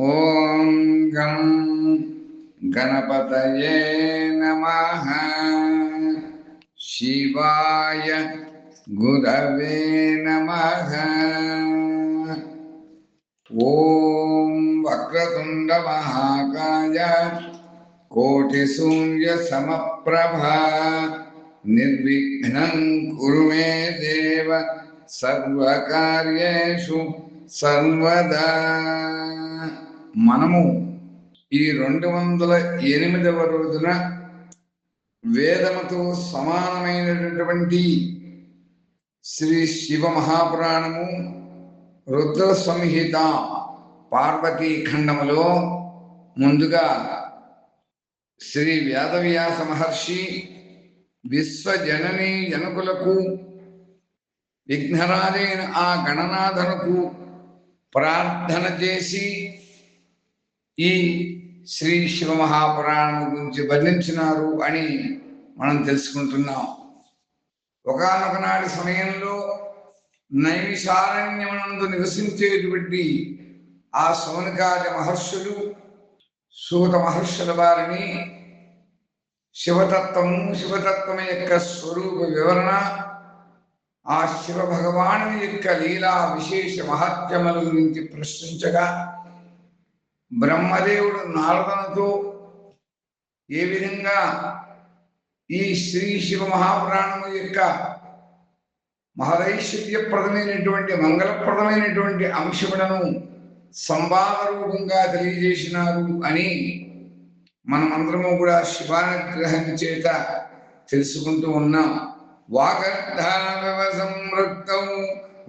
ॐ गं गणपतये नमः। शिवाय गुरवे नमः। ॐ वक्रतुण्डमहाकाय कोटिसूर्यसमप्रभा। निर्विघ्नं कुरु मे देव। सर्वकार्येषु सर्वदा। మనము ఈ రెండు వందల ఎనిమిదవ రోజున వేదముతో సమానమైనటువంటి శ్రీ శివ మహాపురాణము రుద్ర సంహిత పార్వతీ ఖండములో ముందుగా శ్రీ వేదవ్యాస మహర్షి విశ్వజనని జనకులకు విఘ్నరాజైన ఆ గణనాథనకు ప్రార్థన చేసి ఈ శ్రీ శివ మహాపురాణం గురించి వర్ణించినారు అని మనం తెలుసుకుంటున్నాం. ఒకనొక నాటి సమయంలో నైమిషారణ్యమునందు నివసించేటువంటి ఆ సోనికాది మహర్షులు సూత మహర్షుల వారిని శివతత్వము శివతత్వం యొక్క స్వరూప వివరణ ఆ శివ భగవాను యొక్క లీలా విశేష మహత్యముల గురించి ప్రశ్నించగా బ్రహ్మదేవుడు నారదనతో ఏ విధంగా ఈ శ్రీ శివ మహాపురాణము యొక్క మహదైశ్వర్యప్రదమైనటువంటి మంగళప్రదమైనటువంటి అంశములను సంవాద రూపంగా తెలియజేసినారు అని మనమందరము కూడా శివానుగ్రహం చేత తెలుసుకుంటూ ఉన్నాం. వాగర్ధావివ సంవృక్తం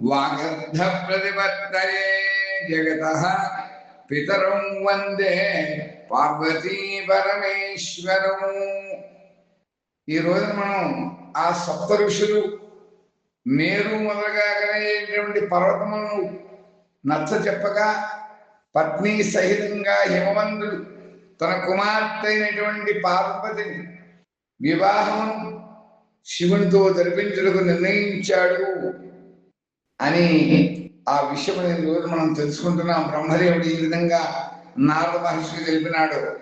వాగర్ధ ప్రతిపత్తరే జగత పితరం వందే పార్వతీ పరమేశ్వరము ఈ రోజు మనం ఆ సప్త ఋషులు మేరు మొదలుగా కలిగేటువంటి పర్వతములను నచ్చ చెప్పగా పత్ని సహితంగా హిమవంతుడు తన కుమార్తె అయినటువంటి పార్వతిని వివాహం శివునితో జరిపించడానికి నిర్ణయించాడు అని ఆ విషయం రోజు మనం తెలుసుకుంటున్నాం. బ్రహ్మదేవుడు ఈ విధంగా నారద మహర్షికి తెలిపినాడు.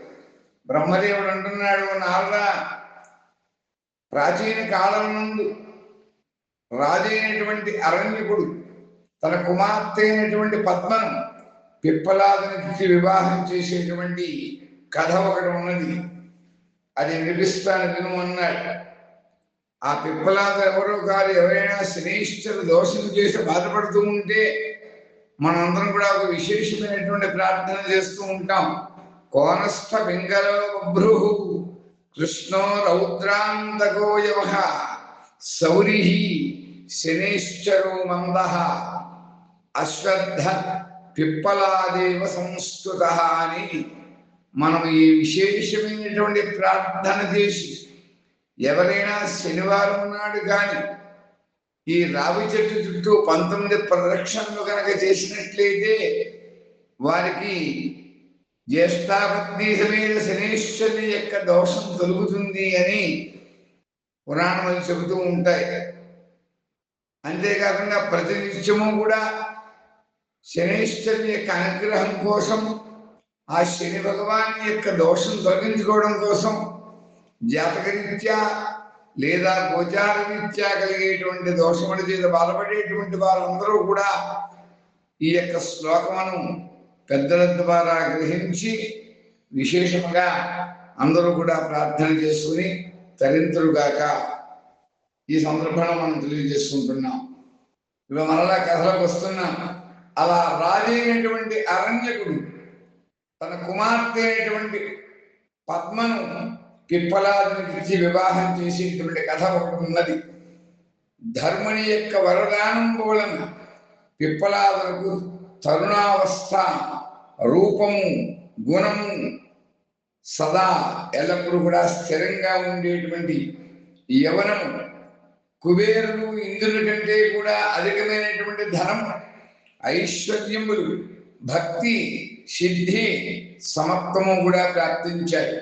బ్రహ్మదేవుడు అంటున్నాడు నారద ప్రాచీన కాలం నుండి రాజైనటువంటి అరణ్యకుడు తన కుమార్తె అయినటువంటి పద్మను పిప్పలాదనికి వివాహం చేసేటువంటి కథ ఒకటి ఉన్నది. అది వినిపిస్తాను విను అన్నాడు. ఆ పిప్పలాద ఎవరో కాదు ఎవరైనా శనీశ్వరు దోషం చేసి బాధపడుతూ ఉంటే మనందరం కూడా ఒక విశేషమైనటువంటి ప్రార్థన చేస్తూ ఉంటాం. కోనస్థ పింగళో బభ్రు కృష్ణో రౌద్రాంతకో యవ సౌరి శనేశ్వరో మంద అశ్వద్ధ పిప్పలాదేవ సంస్కృత అని మనం ఈ విశేషమైనటువంటి ప్రార్థన చేసి ఎవరైనా శనివారం నాడు కానీ ఈ రావి చెట్టు చుట్టూ పంతొమ్మిది ప్రదక్షిణలు కనుక చేసినట్లయితే వారికి జ్యేష్ఠాపత్ని సమేత శనీశ్వరుని యొక్క దోషం తొలుగుతుంది అని పురాణములు చెబుతూ ఉంటాయి. అంతేకాకుండా ప్రతినిత్యము కూడా శనీశ్వరుని యొక్క అనుగ్రహం కోసం ఆ శని భగవాన్ యొక్క దోషం తొలగించుకోవడం కోసం జాతకరీత్యా లేదా గోచార రీత్యా కలిగేటువంటి దోషముల చేత బాధపడేటువంటి వారందరూ కూడా ఈ యొక్క శ్లోకమును పెద్దల ద్వారా గ్రహించి విశేషముగా అందరూ కూడా ప్రార్థన చేసుకుని తరింతులుగాక ఈ సందర్భంలో మనం తెలియజేసుకుంటున్నాం. ఇవి మరలా కథలకు వస్తున్నాం. అలా రాజైనటువంటి అరణ్యకుడు తన కుమార్తె అయినటువంటి పద్మను పిప్పలాదునికి ఇచ్చి వివాహం చేసేటువంటి కథ ఒకటి ఉన్నది. ధర్ముని యొక్క వరదానం వలన పిప్పలాదులకు తరుణావస్థ రూపము గుణము సదా ఎల్లప్పుడూ కూడా స్థిరంగా ఉండేటువంటి యవనము. కుబేరుడు ఇంద్రుని కంటే కూడా అధికమైనటువంటి ధనం ఐశ్వర్యములు భక్తి సిద్ధి సమత్వము కూడా ప్రాప్తించాయి.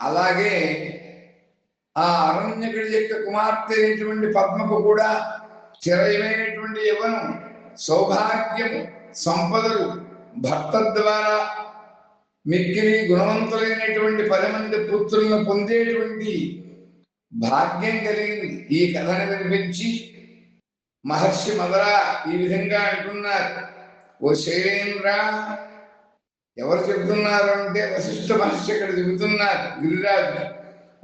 అలాగే ఆ అరణ్యకుడి యొక్క కుమార్తె అయినటువంటి పద్మకు కూడా చిరయమైనటువంటి యవనం సౌభాగ్యము సంపదలు భర్త ద్వారా మిక్కిలి గుణవంతులైనటువంటి పది మంది పుత్రులను పొందేటువంటి భాగ్యం కలిగింది. ఈ కథను వినిపించి మహర్షి మదరా ఈ విధంగా అంటున్నారు. ఓ శైలేంద్ర ఎవరు చెబుతున్నారు అంటే వశిష్ఠ మహర్షి ఇక్కడ చెబుతున్నారు గిరిరాజు.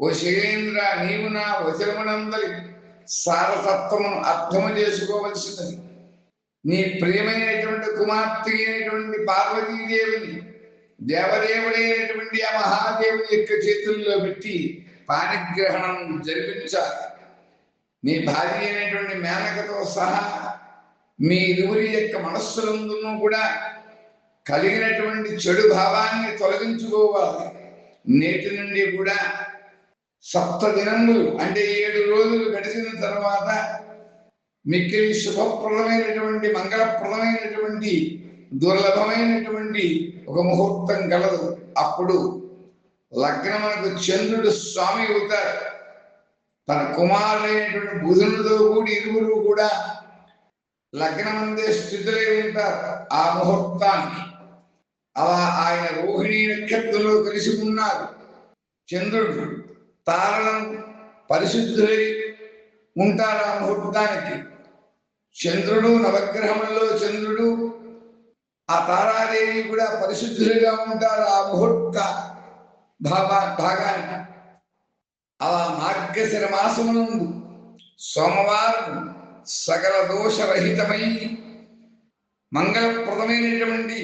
ఓ శైలేంద్ర నీవు నా వచనమునందరి సారతత్వమును అర్థము చేసుకోవలసినది. నీ ప్రియమైనటువంటి కుమార్తె అయినటువంటి పార్వతీదేవిని దేవదేవుడైనటువంటి ఆ మహాదేవుని యొక్క చేతుల్లో పెట్టి పానిగ్రహణం జరిపించాలి. నీ భార్య అయినటువంటి మేనకతో సహా మీ ఇరువురి యొక్క మనస్సులందును కూడా కలిగినటువంటి చెడు భావాన్ని తొలగించుకోవాలి. నేటి నుండి కూడా సప్త దినములు అంటే ఏడు రోజులు గడిచిన తర్వాత మిక్కిలి శుభప్రదమైనటువంటి మంగళప్రదమైనటువంటి దుర్లభమైనటువంటి ఒక ముహూర్తం కలదు. అప్పుడు లగ్నమునకు చంద్రుడు స్వామి అవుతారు తన కుమారుడైనటువంటి బుధునితో కూడి ఇరువురు కూడా లగ్నమందే స్థితులై ఉంటారు. ఆ ముహూర్తాన్ని అలా ఆయన రోహిణి నక్షత్రంలో కలిసి ఉన్నారు చంద్రుడు తారలను పరిశుద్ధులై ఉంటారు ఆ ముహూర్తానికి. చంద్రుడు నవగ్రహంలో చంద్రుడు ఆ తారాదేవి కూడా పరిశుద్ధులుగా ఉంటారు ఆ ముహూర్త భావా భాగాన్ని అలా మార్గశిర మాసమునందు సోమవారం సకల దోషరహితమై మంగళప్రదమైనటువంటి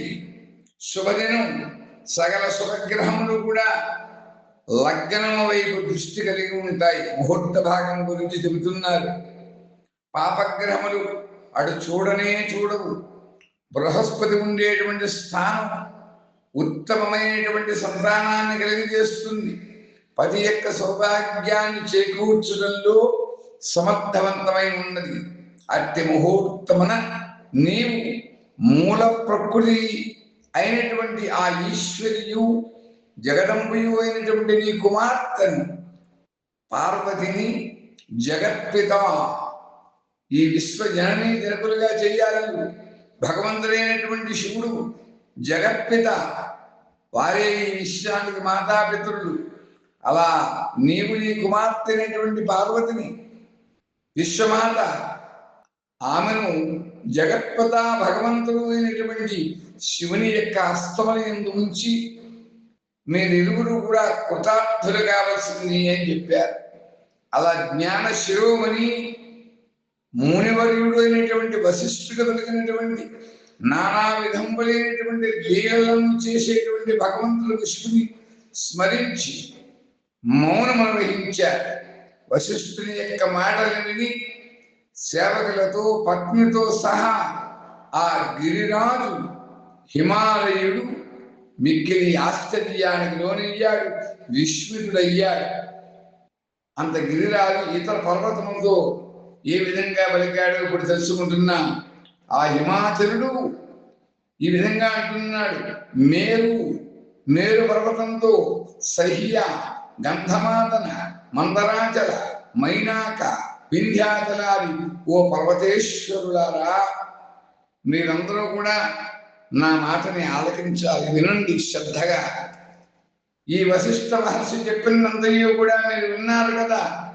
శుభదినం. సకల శుభగ్రహములు కూడా లగ్నం వైపు దృష్టి కలిగి ఉంటాయి. ముహూర్త భాగం గురించి చెబుతున్నారు. పాపగ్రహములు అటు చూడనే చూడవు. బృహస్పతి ఉండేటువంటి స్థానం ఉత్తమమైనటువంటి సంతానాన్ని కలిగజేస్తుంది. పది యొక్క సౌభాగ్యాన్ని చేకూర్చడంలో సమర్థవంతమై ఉన్నది. అట్టి ముహూర్తమున నీవు మూల ప్రకృతి అయినటువంటి ఆ ఈశ్వరియు జగదంబయు అయినటువంటి నీ కుమార్తెను పార్వతిని జగత్పిత ఈ విశ్వ జనని జనకులుగా చేయాలని భగవంతుడైనటువంటి శివుడు జగత్పిత. వారే ఈ విశ్వానికి మాతాపితరులు. అలా నీవు నీ కుమార్తె అయినటువంటి పార్వతిని విశ్వమాత. ఆమెను జగత్పత భగవంతుడు అయినటువంటి శివుని యొక్క హస్తముని గురించి ఉంచి మీరిరువురు కూడా కృతార్థులు కావాల్సింది అని చెప్పారు. అలా జ్ఞాన శిరోమణి మూనివర్యుడు అయినటువంటి వశిష్ఠుడు కలిగినటువంటి నానా విధంబులైనటువంటి లీలలను చేసేటువంటి భగవంతుడు విష్ణుని స్మరించి మౌనము అనుగ్రహించారు వశిష్ఠుని యొక్క మాటలు విని సేవకులతో పత్నితో సహా ఆ గిరిరాజు హిమాలయుడు మిక్కిలి ఆశ్చర్యానికి లోనయ్యాడు విశ్వితుడయ్యాడు అంత గిరిరాజు ఇతర పర్వతములతో ఏ విధంగా పలికాడో ఇప్పుడు తెలుసుకుంటున్నాం. ఆ హిమాచలుడు ఈ విధంగా అంటున్నాడు మేరు మేరు పర్వతంతో సహ్య గంధమాదన మందరాచల మైనాక వింధ్యాచలాది ఓ పర్వతేశ్వరులారా. మీరందరూ కూడా నా మాటని ఆలకించాలి వినండి శ్రద్ధగా. ఈ వశిష్ఠ మహర్షి చెప్పినంతయో కూడా మీరు విన్నారు కదా.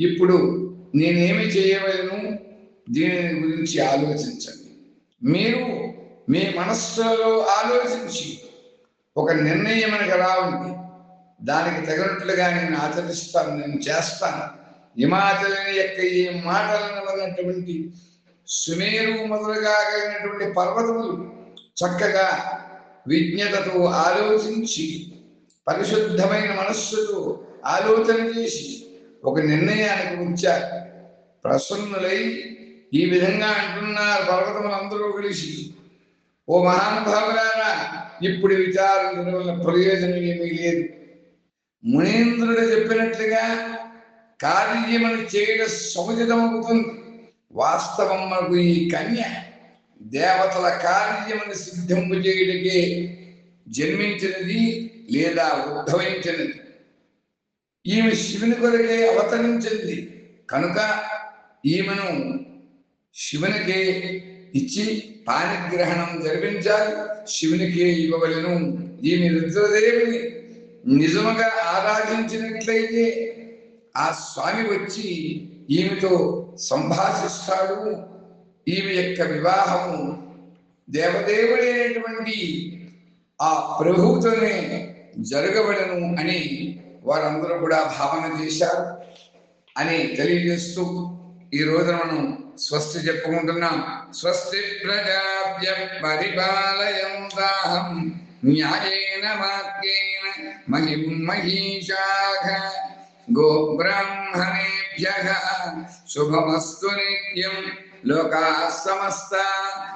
ఇప్పుడు నేనేమి చేయవలను? దీని గురించి ఆలోచించండి. మీరు మీ మనస్సులో ఆలోచించి ఒక నిర్ణయం మనకు ఉంది. దానికి తగినట్లుగా నేను ఆచరిస్తాను నేను చేస్తాను. హిమాచలని యొక్క ఈ మాటలను విన్నటువంటి సుమేరు మొదలుగా కలిగినటువంటి పర్వతములు చక్కగా విజ్ఞతతో ఆలోచించి పరిశుద్ధమైన మనస్సుతో ఆలోచన చేసి ఒక నిర్ణయానికి వచ్చారు ప్రసన్నులై ఈ విధంగా అంటున్నారు పర్వతములందరూ కలిసి. ఓ మహానుభావులారా ఇప్పుడు విచారించడం వల్ల ప్రయోజనం ఏమీ లేదు. మునీంద్రుడు చెప్పినట్లుగా కార్యమును చేయడం సముచితమవుతుంది. వాస్తవం మనకు ఈ కన్య దేవతల కార్యమును సిద్ధింపు చేయడకే జన్మించినది లేదా ఉద్భవించినది. ఈమె శివుని కొరకే అవతరించింది. కనుక ఈమెను శివునికే ఇచ్చి పానిగ్రహణం జరిపించాలి. శివునికి ఇవ్వవలను. ఈమె రుద్రదేవిని నిజముగా ఆరాధించినట్లయితే ఆ స్వామి వచ్చి ఈమెతో సంభాషిస్తాడు. ఈమె యొక్క వివాహము దేవదేవుడైనటువంటి ఆ ప్రభువుతోనే జరగబడను అని వారందరూ కూడా భావన చేశారు అని తెలియజేస్తూ ఈ రోజున మనం స్వస్తి చెప్పుకుంటున్నాం. స్వస్తి ప్రజాభ్య పరిపాలయంతాహం న్యాయేన మార్గేణ మహిం మహిషాః గోబ్రాహ్మణేభ్య శుభమస్తు నిత్యం లోకా సమస్త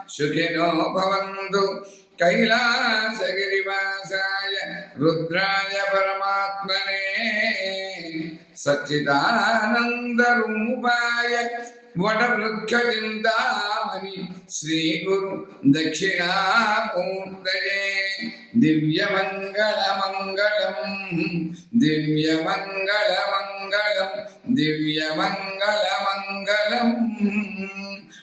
సుఖినో భవంతు కైలాసగిరివాసాయ రుద్రాయ పరమాత్మనే సచ్చిదానందరూపాయ వటవృక్షచింతామణి శ్రీ గురు దక్షిణామూర్తయే దివ్యమంగళమంగళం దివ్యమంగళమంగళం దివ్యమంగళమంగళం